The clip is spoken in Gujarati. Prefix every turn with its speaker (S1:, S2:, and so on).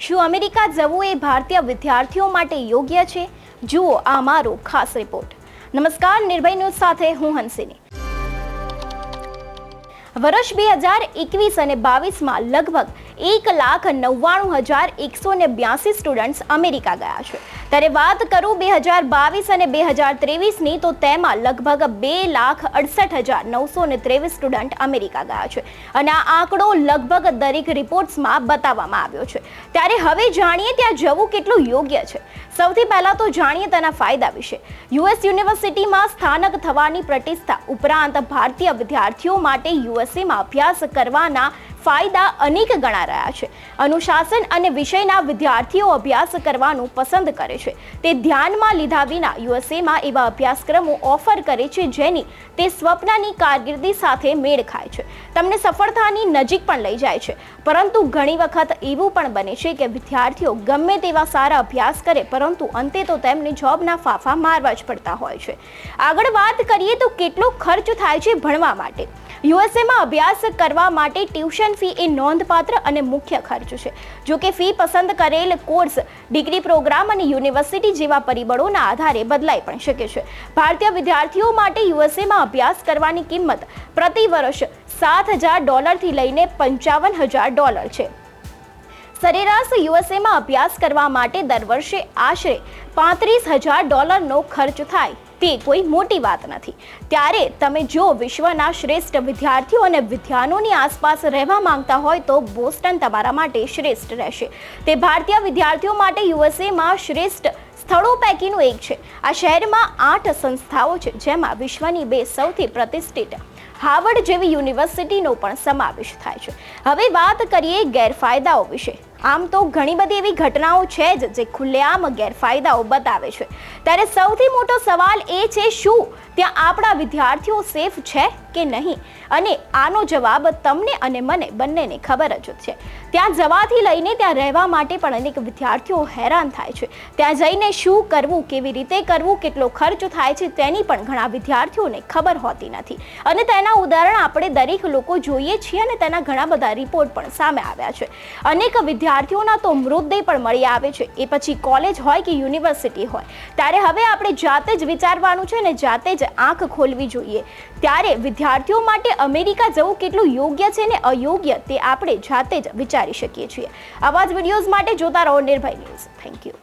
S1: શું અમેરિકા જવું એ ભારતીય વિદ્યાર્થીઓ માટે યોગ્ય છે? જુઓ આ મારો ખાસ રિપોર્ટ નમસ્કાર, નિર્ભય ન્યૂઝ સાથે હું હંસિની. વર્ષ બે હજાર એકવીસ અને બાવીસમાં લગભગ એક લાખ નવ્વાણું હજાર એકસો ને બ્યાસી સ્ટુડન્ટ્સ અમેરિકા ગયા છે. ત્યારે વાત કરું બે હજાર બાવીસ અને બે હજાર ત્રેવીસની, તો તેમાં લગભગ બે લાખ અડસઠ હજાર નવસો ને ત્રેવીસ સ્ટુડન્ટ અમેરિકા ગયા છે. અને આ આંકડો લગભગ દરેક રિપોર્ટ્સમાં બતાવવામાં આવ્યો છે. ત્યારે હવે જાણીએ ત્યાં જવું કેટલું યોગ્ય છે. સૌથી પહેલાં તો જાણીએ તેના ફાયદા વિશે. યુએસ યુનિવર્સિટીમાં સ્થાનક થવાની પ્રતિષ્ઠા ઉપરાંત ભારતીય વિદ્યાર્થીઓ માટે યુએસએમાં અભ્યાસ કરવાના ફાયદા અનેક ગણા રહ્યા છે. અનુશાસન અને વિષયના વિદ્યાર્થીઓ અભ્યાસ કરવાનું પસંદ કરે છે. તે ધ્યાનમાં લીધા વિના યુએસએમાં એવા અભ્યાસક્રમો ઓફર કરે છે જેની તે સ્વપ્નની કારકિર્દી સાથે મેળ ખાય છે. તમને સફળતાની નજીક પણ લઈ જાય છે. પરંતુ ઘણી વખત એવું પણ બને છે કે વિદ્યાર્થીઓ ગમે તેવા સારા અભ્યાસ કરે, પરંતુ અંતે તો તેમને જોબના ફાફા મારવા જ પડતા હોય છે. આગળ વાત કરીએ તો કેટલો ખર્ચ થાય છે ભણવા માટે? યુએસએમાં અભ્યાસ કરવા માટે ટ્યુશન ફી એ નોંધપાત્ર અને મુખ્ય ખર્ચ છે. જો કે ફી પસંદ કરેલ કોર્સ, ડિગ્રી પ્રોગ્રામ અને યુનિવર્સિટી જેવા પરિબળોના આધારે બદલાઈ પણ શકે છે. ભારતીય વિદ્યાર્થીઓ માટે યુએસએમાં અભ્યાસ કરવાની કિંમત પ્રતિ વર્ષ સાત હજાર ડોલરથી લઈને પંચાવન હજાર ડોલર છે. સરેરાશ યુએસએમાં અભ્યાસ કરવા માટે દર વર્ષે આશરે પાંત્રીસ હજાર ડોલરનો ખર્ચ થાય. તે કોઈ મોટી વાત નથી. ત્યારે તમે જો વિશ્વના શ્રેષ્ઠ વિદ્યાર્થીઓ અને વિદ્યાનોની આસપાસ રહેવા માંગતા હોય તો બોસ્ટન તમારા માટે શ્રેષ્ઠ રહેશે. તે ભારતીય વિદ્યાર્થીઓ માટે યુએસએમાં શ્રેષ્ઠ સ્થળો પૈકીનું એક છે. આ શહેરમાં આઠ સંસ્થાઓ છે, જેમાં વિશ્વની બે સૌથી પ્રતિષ્ઠિત હાવર્ડ જેવી યુનિવર્સિટીનો પણ સમાવેશ થાય છે. હવે વાત કરીએ ગેરફાયદાઓ વિશે. આમ તો ઘણી બધી એવી ઘટનાઓ છે જ જે ખુલ્લેઆમ ગેરફાયદાઓ બતાવે છે. ત્યારે સૌથી મોટો સવાલ એ છે શું? ત્યાં આપણા વિદ્યાર્થીઓ સેફ છે કે નહીં? અને આનો જવાબ તમને અને મને બંનેને ખબર જ છે. ત્યાં જવાથી લઈને ત્યાં રહેવા માટે પણ અનેક વિદ્યાર્થીઓ હેરાન થાય છે. ત્યાં જઈને શું કરવું, કેવી રીતે કરવું, કેટલો ખર્ચ થાય છે તેની પણ ઘણા વિદ્યાર્થીઓને ખબર હોતી નથી. અને તેના ઉદાહરણ આપણે દરેક લોકો જોઈએ છીએ અને તેના ઘણા બધા રિપોર્ટ પણ સામે આવ્યા છે. અનેક વિદ્યાર્થીઓના તો મૃતદેહ પણ મળી આવે છે. એ પછી કોલેજ હોય કે યુનિવર્સિટી હોય, ત્યારે હવે આપણે જાતે જ વિચારવાનું છે અને જાતે જ આંખ ખોલવી જોઈએ. ત્યારે વિદ્યાર્થીઓ માટે અમેરિકા જવું કેટલું યોગ્ય છે ને અયોગ્ય તે આપણે જાતે જ વિચારી શકીએ છીએ. આવા જ વિડીયોઝ માટે જોતા રહો નિર્ભય ન્યૂઝ. Thank you